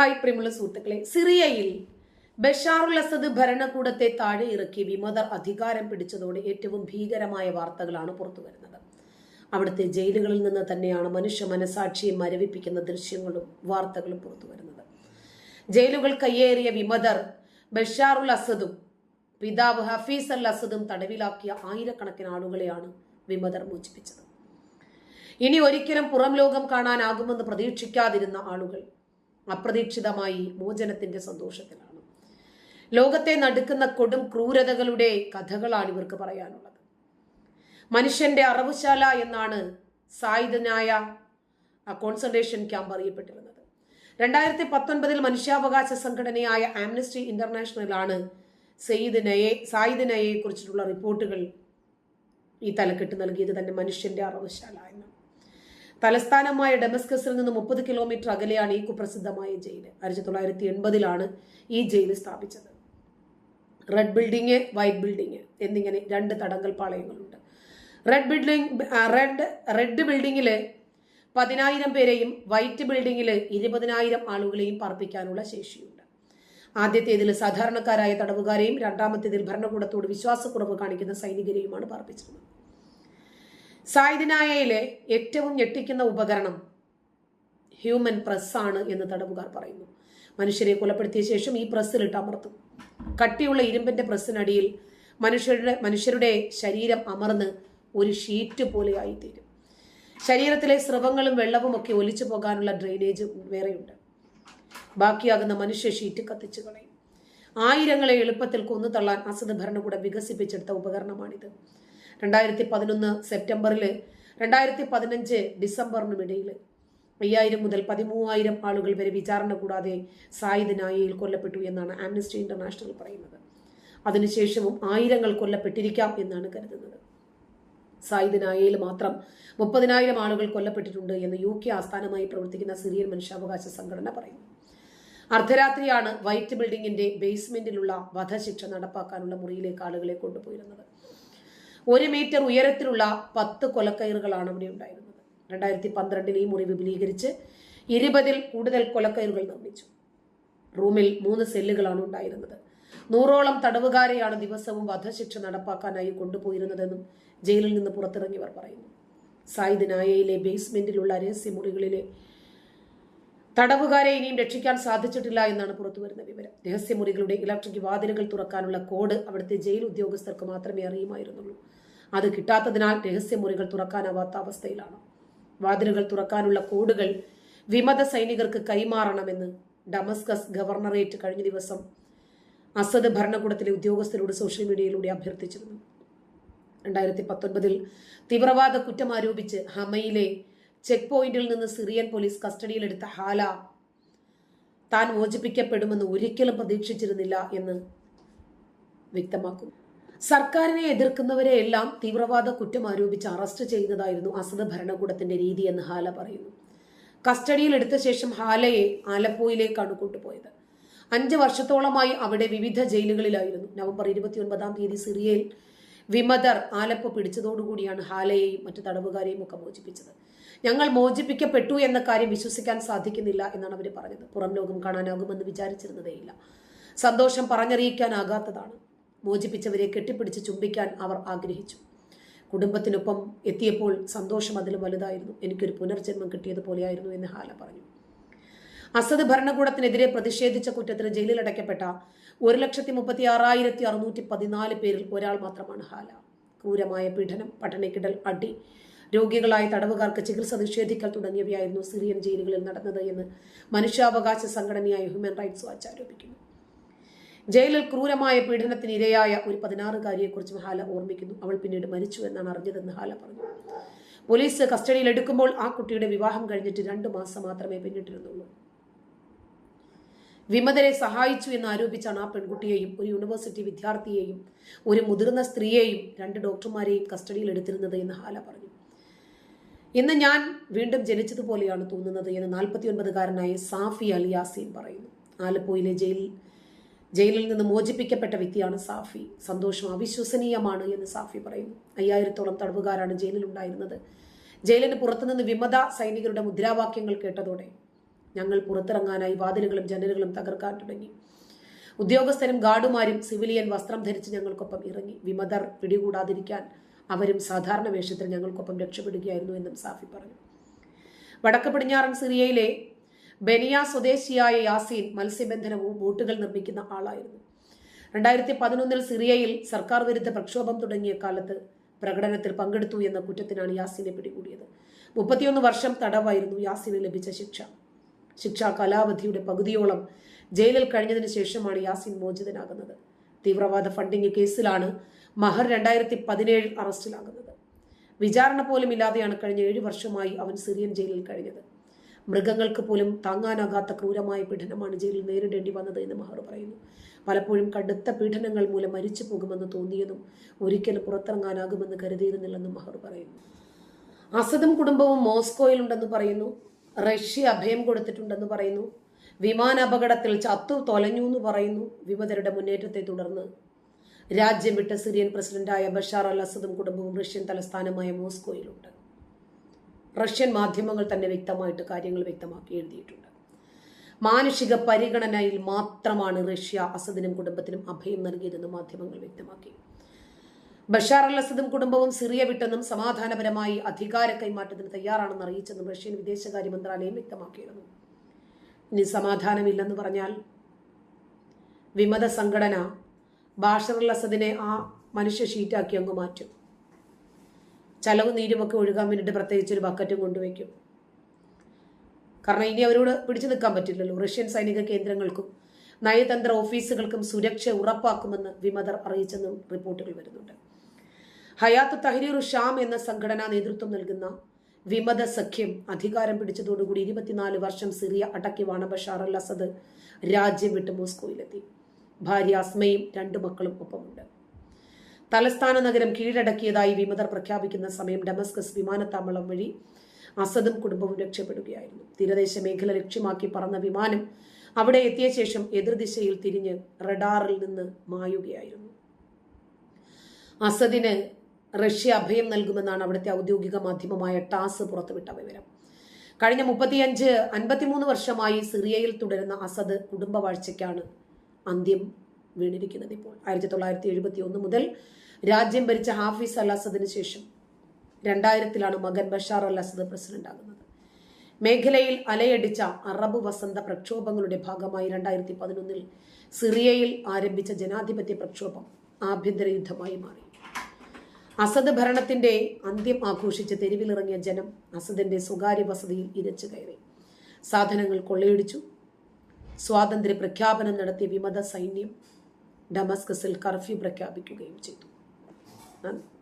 Hi പ്രിയമുള്ള സുഹൃത്തുക്കളെ സിറിയയിൽ ബഷാറുൽ അസദ് ഭരണകൂടത്തെ താഴെ ഇറക്കി വിമതർ അധികാരം പിടിച്ചതോടെ ഏറ്റവും ഭീകരമായ വാർത്തകളാണ് പുറത്തു വരുന്നത്. അവിടുത്തെ ജയിലുകളിൽ നിന്ന് തന്നെയാണ് മനുഷ്യ മനസാക്ഷിയെ മരവിപ്പിക്കുന്ന ദൃശ്യങ്ങളും വാർത്തകളും പുറത്തു വരുന്നത്. ജയിലുകൾ കയ്യേറിയ വിമതർ ബഷാറുൽ അസദും പിതാവ് ഹഫീസ് അൽ അസദും തടവിലാക്കിയ ആയിരക്കണക്കിന് ആളുകളെയാണ് വിമതർ മോചിപ്പിച്ചത്. ഇനി ഒരിക്കലും പുറം ലോകം കാണാനാകുമെന്ന് പ്രതീക്ഷിക്കാതിരുന്ന ആളുകൾ അപ്രതീക്ഷിതമായി മോചനത്തിന്റെ സന്തോഷത്തിലാണ്. ലോകത്തെ നടുക്കുന്ന കൊടും ക്രൂരതകളുടെ കഥകളാണ് ഇവർക്ക് പറയാനുള്ളത്. മനുഷ്യന്റെ അറവുശാല എന്നാണ് സായുധനായ കോൺസെൻട്രേഷൻ ക്യാമ്പ് അറിയപ്പെട്ടിരുന്നത്. രണ്ടായിരത്തി പത്തൊൻപതിൽ മനുഷ്യാവകാശ സംഘടനയായ ആംനസ്റ്റി ഇന്റർനാഷണലാണ് സയ്യിദ് നയെ സായിദ് കുറിച്ചിട്ടുള്ള റിപ്പോർട്ടുകൾ ഈ തലക്കെട്ട് നൽകിയത് തന്നെ മനുഷ്യന്റെ അറവുശാല എന്നാണ്. തലസ്ഥാനമായ ഡെമസ്കസിൽ നിന്ന് മുപ്പത് കിലോമീറ്റർ അകലെയാണ് ഈ കുപ്രസിദ്ധമായ ജയിൽ. ആയിരത്തി തൊള്ളായിരത്തി എൺപതിലാണ് ഈ ജയിൽ സ്ഥാപിച്ചത്. റെഡ് ബിൽഡിങ് വൈറ്റ് ബിൽഡിങ് എന്നിങ്ങനെ രണ്ട് തടങ്കൽ പാളയങ്ങളുണ്ട്. റെഡ് ബിൽഡിംഗ് റെഡ് റെഡ് ബിൽഡിങ്ങിൽ പതിനായിരം പേരെയും വൈറ്റ് ബിൽഡിങ്ങിൽ ഇരുപതിനായിരം ആളുകളെയും പാർപ്പിക്കാനുള്ള ശേഷിയുണ്ട്. ആദ്യത്തേതിൽ സാധാരണക്കാരായ തടവുകാരെയും രണ്ടാമത്തേതിൽ ഭരണകൂടത്തോട് വിശ്വാസക്കുറവ് കാണിക്കുന്ന സൈനികരെയുമാണ് പാർപ്പിച്ചിരുന്നത്. സായുധനായയിലെ ഏറ്റവും ഞെട്ടിക്കുന്ന ഉപകരണം ഹ്യൂമൻ പ്രസ്സാണ് എന്ന് തടവുകാർ പറയുന്നു. മനുഷ്യരെ കൊലപ്പെടുത്തിയ ശേഷം ഈ പ്രസ്സിലിട്ട് അമർത്തും. കട്ടിയുള്ള ഇരുമ്പിന്റെ പ്രസ്സിനടിയിൽ മനുഷ്യരുടെ മനുഷ്യരുടെ ശരീരം അമർന്ന് ഒരു ഷീറ്റ് പോലെ ആയിത്തീരും. ശരീരത്തിലെ സ്രവങ്ങളും വെള്ളവും ഒക്കെ ഒലിച്ചു പോകാനുള്ള ഡ്രെയിനേജ് വേറെയുണ്ട്. ബാക്കിയാകുന്ന മനുഷ്യ ഷീറ്റ് കത്തിച്ചു കളയും. ആയിരങ്ങളെ എളുപ്പത്തിൽ കൊന്നു തള്ളാൻ അസദ് ഭരണകൂടം വികസിപ്പിച്ചെടുത്ത ഉപകരണമാണിത്. രണ്ടായിരത്തി പതിനൊന്ന് സെപ്റ്റംബറിൽ രണ്ടായിരത്തി പതിനഞ്ച് ഡിസംബറിനും ഇടയിൽ അയ്യായിരം മുതൽ പതിമൂവായിരം ആളുകൾ വരെ വിചാരണ കൂടാതെ സായിദ് നായയിൽ കൊല്ലപ്പെട്ടു എന്നാണ് ആംനസ്റ്റി ഇന്റർനാഷണൽ പറയുന്നത്. അതിനുശേഷവും ആയിരങ്ങൾ കൊല്ലപ്പെട്ടിരിക്കാം എന്നാണ് കരുതുന്നത്. സായിദ് നായയിൽ മാത്രം മുപ്പതിനായിരം ആളുകൾ കൊല്ലപ്പെട്ടിട്ടുണ്ട് എന്ന് യു കെ ആസ്ഥാനമായി പ്രവർത്തിക്കുന്ന സിറിയൻ മനുഷ്യാവകാശ സംഘടന പറയുന്നു. അർദ്ധരാത്രിയാണ് വൈറ്റ് ബിൽഡിങ്ങിന്റെ ബേസ്മെന്റിലുള്ള വധശിക്ഷ നടപ്പാക്കാനുള്ള മുറിയിലേക്ക് ആളുകളെ കൊണ്ടുപോയിരുന്നത്. ഒരു മീറ്റർ ഉയരത്തിലുള്ള പത്ത് കൊലക്കയറുകളാണ് അവിടെ ഉണ്ടായിരുന്നത്. രണ്ടായിരത്തി പന്ത്രണ്ടിൽ ഈ മുറി വിപുലീകരിച്ച് ഇരുപതിൽ കൂടുതൽ കൊലക്കയറുകൾ നിർമ്മിച്ചു. റൂമിൽ മൂന്ന് സെല്ലുകളാണ് ഉണ്ടായിരുന്നത്. നൂറോളം തടവുകാരെയാണ് ദിവസവും വധശിക്ഷ നടപ്പാക്കാനായി കൊണ്ടുപോയിരുന്നതെന്നും ജയിലിൽ നിന്ന് പുറത്തിറങ്ങിയവർ പറയുന്നു. സായിദ് നായയിലെ ബേസ്മെന്റിലുള്ള രഹസ്യമുറികളിലെ തടവുകാരെ ഇനിയും രക്ഷിക്കാൻ സാധിച്ചിട്ടില്ല എന്നാണ് പുറത്തുവരുന്ന വിവരം. രഹസ്യമുറികളുടെ ഇലക്ട്രിക് വാതിലുകൾ തുറക്കാനുള്ള കോഡ് അവിടുത്തെ ജയിൽ ഉദ്യോഗസ്ഥർക്ക് മാത്രമേ അറിയുമായിരുന്നുള്ളൂ. അത് കിട്ടാത്തതിനാൽ രഹസ്യമുറികൾ തുറക്കാനാവാത്ത അവസ്ഥയിലാണ്. വാതിലുകൾ തുറക്കാനുള്ള കോഡുകൾ വിമത സൈനികർക്ക് കൈമാറണമെന്ന് ഡമസ്കസ് ഗവർണറേറ്റ് കഴിഞ്ഞ ദിവസം അസദ് ഭരണകൂടത്തിലെ ഉദ്യോഗസ്ഥരോട് സോഷ്യൽ മീഡിയയിലൂടെ അഭ്യർത്ഥിച്ചിരുന്നു. രണ്ടായിരത്തി പത്തൊൻപതിൽ തീവ്രവാദ കുറ്റം ആരോപിച്ച് ഹമയിലെ ചെക്ക് പോയിന്റിൽ നിന്ന് സിറിയൻ പോലീസ് കസ്റ്റഡിയിലെടുത്ത ഹാല താൻ മോചിപ്പിക്കപ്പെടുമെന്ന് ഒരിക്കലും പ്രതീക്ഷിച്ചിരുന്നില്ല എന്ന് വ്യക്തമാക്കുന്നു. സർക്കാരിനെ എതിർക്കുന്നവരെ എല്ലാം തീവ്രവാദ കുറ്റം ആരോപിച്ച് അറസ്റ്റ് ചെയ്യുന്നതായിരുന്നു അസദ് ഭരണകൂടത്തിന്റെ രീതി എന്ന് ഹാല പറയുന്നു. കസ്റ്റഡിയിൽ എടുത്ത ശേഷം ഹാലയെ ആലപ്പുഴയിലേക്കാണ് കൊണ്ടുപോയത്. അഞ്ച് വർഷത്തോളമായി അവിടെ വിവിധ ജയിലുകളിലായിരുന്നു. നവംബർ ഇരുപത്തിയൊൻപതാം തീയതി സിറിയയിൽ വിമതർ ആലപ്പ പിടിച്ചതോടുകൂടിയാണ് ഹാലയെയും മറ്റു തടവുകാരെയും ഒക്കെ മോചിപ്പിച്ചത്. ഞങ്ങൾ മോചിപ്പിക്കപ്പെട്ടു എന്ന കാര്യം വിശ്വസിക്കാൻ സാധിക്കുന്നില്ല എന്നാണ് അവർ പറഞ്ഞത്. പുറം ലോകം കാണാനാകുമെന്ന് വിചാരിച്ചിരുന്നതേയില്ല. സന്തോഷം പറഞ്ഞറിയിക്കാനാകാത്തതാണ്. മോചിപ്പിച്ചവരെ കെട്ടിപ്പിടിച്ച് ചുംബിക്കാൻ അവർ ആഗ്രഹിച്ചു. കുടുംബത്തിനൊപ്പം എത്തിയപ്പോൾ സന്തോഷം അതിലും വലുതായിരുന്നു. എനിക്കൊരു പുനർജന്മം കിട്ടിയതുപോലെയായിരുന്നു എന്ന് ഹാല പറഞ്ഞു. അസദ് ഭരണകൂടത്തിനെതിരെ പ്രതിഷേധിച്ച കുറ്റത്തിന് ജയിലിലടയ്ക്കപ്പെട്ട ഒരു ലക്ഷത്തി മുപ്പത്തി ആറായിരത്തി അറുന്നൂറ്റി പതിനാല് പേരിൽ ഒരാൾ മാത്രമാണ് ഹാല. ക്രൂരമായ പീഡനം പട്ടണിക്കിടൽ അടി രോഗികളായ തടവുകാർക്ക് ചികിത്സ നിഷേധിക്കൽ തുടങ്ങിയവയായിരുന്നു സിറിയൻ ജയിലുകളിൽ നടന്നത് എന്ന് മനുഷ്യാവകാശ സംഘടനയായ ഹ്യൂമൻ റൈറ്റ്സ് വാച്ച് ആരോപിക്കുന്നു. ജയിലിൽ ക്രൂരമായ പീഡനത്തിന് ഇരയായ ഒരു പതിനാറുകാരിയെക്കുറിച്ചും ഹാല ഓർമ്മിക്കുന്നു. അവൾ പിന്നീട് മരിച്ചു എന്നാണ് അറിഞ്ഞതെന്ന് ഹാല പറഞ്ഞു. പോലീസ് കസ്റ്റഡിയിൽ എടുക്കുമ്പോൾ ആ കുട്ടിയുടെ വിവാഹം കഴിഞ്ഞിട്ട് രണ്ട് മാസം മാത്രമേ പിന്നിട്ടിരുന്നുള്ളൂ. വിമതരെ സഹായിച്ചു എന്ന് ആരോപിച്ചാണ് ആ പെൺകുട്ടിയെയും ഒരു യൂണിവേഴ്സിറ്റി വിദ്യാർത്ഥിയെയും ഒരു മുതിർന്ന സ്ത്രീയെയും രണ്ട് ഡോക്ടർമാരെയും കസ്റ്റഡിയിൽ എടുത്തിരുന്നത് എന്ന് ഹാല പറഞ്ഞു. ഇന്ന് ഞാൻ വീണ്ടും ജനിച്ചതുപോലെയാണ് തോന്നുന്നത് എന്ന് നാൽപ്പത്തിയൊൻപതുകാരനായ സാഫി അലിയാസീൻ പറയുന്നു. ആലപ്പുഴയിലെ ജയിൽ ജയിലിൽ നിന്ന് മോചിപ്പിക്കപ്പെട്ട വ്യക്തിയാണ് സാഫി. സന്തോഷം അവിശ്വസനീയമാണ് എന്ന് സാഫി പറയുന്നു. അയ്യായിരത്തോളം തടവുകാരാണ് ജയിലിലുണ്ടായിരുന്നത്. ജയിലിന് പുറത്തുനിന്ന് വിമത സൈനികരുടെ മുദ്രാവാക്യങ്ങൾ കേട്ടതോടെ ഞങ്ങൾ പുറത്തിറങ്ങാനായി വാതിലുകളും ജനലുകളും തകർക്കാൻ തുടങ്ങി. ഉദ്യോഗസ്ഥരും ഗാർഡുമാരും സിവിലിയൻ വസ്ത്രം ധരിച്ച് ഞങ്ങൾക്കൊപ്പം ഇറങ്ങി. വിമതർ പിടികൂടാതിരിക്കാൻ അവരും സാധാരണ വേഷത്തിൽ ഞങ്ങൾക്കൊപ്പം രക്ഷപ്പെടുകയായിരുന്നു എന്നും സാഫി പറഞ്ഞു. വടക്ക് പടിഞ്ഞാറൻ സിറിയയിലെ ബെനിയ സ്വദേശിയായ യാസീൻ മത്സ്യബന്ധനവും ബോട്ടുകൾ നിർമ്മിക്കുന്ന ആളായിരുന്നു. രണ്ടായിരത്തി പതിനൊന്നിൽ സിറിയയിൽ സർക്കാർ വിരുദ്ധ പ്രക്ഷോഭം തുടങ്ങിയ കാലത്ത് പ്രകടനത്തിൽ പങ്കെടുത്തു എന്ന കുറ്റത്തിനാണ് യാസിനെ പിടികൂടിയത്. മുപ്പത്തിയൊന്ന് വർഷം തടവായിരുന്നു യാസിന് ലഭിച്ച ശിക്ഷ. ശിക്ഷാ കാലാവധിയുടെ പകുതിയോളം ജയിലിൽ കഴിഞ്ഞതിന് ശേഷമാണ് യാസിൻ മോചിതനാകുന്നത്. തീവ്രവാദ ഫണ്ടിംഗ് കേസിലാണ് മഹർ രണ്ടായിരത്തി പതിനേഴിൽ അറസ്റ്റിലാകുന്നത്. വിചാരണ പോലും ഇല്ലാതെയാണ് കഴിഞ്ഞ ഏഴു വർഷമായി അവൻ സിറിയൻ ജയിലിൽ കഴിഞ്ഞത്. മൃഗങ്ങൾക്ക് പോലും താങ്ങാനാകാത്ത ക്രൂരമായ പീഡനമാണ് ജയിലിൽ നേരിടേണ്ടി വന്നത് എന്ന് മഹർ പറയുന്നു. പലപ്പോഴും കടുത്ത പീഡനങ്ങൾ മൂലം മരിച്ചു പോകുമെന്ന് തോന്നിയതും ഒരിക്കലും പുറത്തിറങ്ങാനാകുമെന്ന് കരുതിയിരുന്നില്ലെന്നും മഹർ പറയുന്നു. അസദും കുടുംബവും മോസ്കോയിലുണ്ടെന്ന് പറയുന്നു. റഷ്യ അഭയം കൊടുത്തിട്ടുണ്ടെന്ന് പറയുന്നു. വിമാനാപകടത്തിൽ ചത്തു തൊലഞ്ഞു എന്ന് പറയുന്നു. വിമതരുടെ മുന്നേറ്റത്തെ തുടർന്ന് രാജ്യം വിട്ട സിറിയൻ പ്രസിഡന്റായ ബഷാർ അൽ അസദും കുടുംബവും റഷ്യൻ തലസ്ഥാനമായ മോസ്കോയിലുണ്ട്. റഷ്യൻ മാധ്യമങ്ങൾ തന്നെ വ്യക്തമായിട്ട് കാര്യങ്ങൾ വ്യക്തമാക്കി എഴുതിയിട്ടുണ്ട്. മാനുഷിക പരിഗണനയിൽ മാത്രമാണ് റഷ്യ അസദിനും കുടുംബത്തിനും അഭയം നൽകിയതെന്ന് മാധ്യമങ്ങൾ വ്യക്തമാക്കി. ബഷാർ അൽ അസദും കുടുംബവും സിറിയ വിട്ടെന്നും സമാധാനപരമായി അധികാര കൈമാറ്റത്തിന് തയ്യാറാണെന്ന് അറിയിച്ചെന്നും റഷ്യൻ വിദേശകാര്യ മന്ത്രാലയം വ്യക്തമാക്കിയിരുന്നു. ഇനി സമാധാനമില്ലെന്ന് പറഞ്ഞാൽ വിമത സംഘടന ബാഷർ അൽ അസദിനെ ആ മനുഷ്യ ഷീറ്റാക്കി അങ്ങ് മാറ്റും. ചലവും നീരുമൊക്കെ ഒഴുകാൻ വേണ്ടിയിട്ട് പ്രത്യേകിച്ച് ഒരു ബക്കറ്റും കൊണ്ടുവയ്ക്കും. കാരണം ഇനി അവരോട് പിടിച്ചു നിൽക്കാൻ പറ്റില്ലല്ലോ. റഷ്യൻ സൈനിക കേന്ദ്രങ്ങൾക്കും നയതന്ത്ര ഓഫീസുകൾക്കും സുരക്ഷ ഉറപ്പാക്കുമെന്ന് വിമതർ അറിയിച്ചെന്നും റിപ്പോർട്ടുകൾ വരുന്നുണ്ട്. ഹയാത്ത് തഹരീർ ഷാം എന്ന സംഘടന നേതൃത്വം നൽകുന്ന വിമത സഖ്യം അധികാരം പിടിച്ചതോടുകൂടി ഇരുപത്തിനാല് വർഷം സിറിയ അടക്കി വാണ ബഷാർ അൽ അസദ് രാജ്യം വിട്ട് മോസ്കോയിലെത്തി. ഭാര്യ അസ്മയും രണ്ടു മക്കളും ഒപ്പമുണ്ട്. തലസ്ഥാന നഗരം കീഴടക്കിയതായി വിമതർ പ്രഖ്യാപിക്കുന്ന സമയം ഡമസ്കസ് വിമാനത്താവളം വഴി അസദും കുടുംബവും രക്ഷപ്പെടുകയായിരുന്നു. തീരദേശ മേഖല ലക്ഷ്യമാക്കി പറന്ന വിമാനം അവിടെ എത്തിയ ശേഷം എതിർദിശയിൽ തിരിഞ്ഞ് റഡാറിൽ നിന്ന് മായുകയായിരുന്നു. അസദിന് റഷ്യ അഭയം നൽകുമെന്നാണ് അവിടുത്തെ ഔദ്യോഗിക മാധ്യമമായ ടാസ് പുറത്തുവിട്ട വിവരം. കഴിഞ്ഞ മുപ്പത്തിയഞ്ച് അൻപത്തിമൂന്ന് വർഷമായി സിറിയയിൽ തുടരുന്ന അസദ് കുടുംബവാഴ്ചയ്ക്കാണ് അന്ത്യം വീണിരിക്കുന്നത് ഇപ്പോൾ. ആയിരത്തി തൊള്ളായിരത്തി എഴുപത്തി ഒന്ന് മുതൽ രാജ്യം ഭരിച്ച ഹാഫിസ് അൽ അസദിന് ശേഷം രണ്ടായിരത്തിലാണ് മകൻ ബഷാർ അൽ അസദ് പ്രസിഡന്റ് ആകുന്നത് മേഖലയിൽ അലയടിച്ച അറബ് വസന്ത പ്രക്ഷോഭങ്ങളുടെ ഭാഗമായി രണ്ടായിരത്തി പതിനൊന്നിൽ സിറിയയിൽ ആരംഭിച്ച ജനാധിപത്യ പ്രക്ഷോഭം ആഭ്യന്തര യുദ്ധമായി മാറി. അസദ് ഭരണത്തിന്റെ അന്ത്യം ആഘോഷിച്ച് തെരുവിലിറങ്ങിയ ജനം അസദിന്റെ സ്വകാര്യ വസതിയിൽ ഇരച്ചു കയറി. സാധനങ്ങൾ കൊള്ളയടിച്ചു. സ്വാതന്ത്ര്യ പ്രഖ്യാപനം നടത്തിയ വിമത സൈന്യം ഡമസ്കസിൽ കർഫ്യൂ പ്രഖ്യാപിക്കുകയും ചെയ്തു. Huh?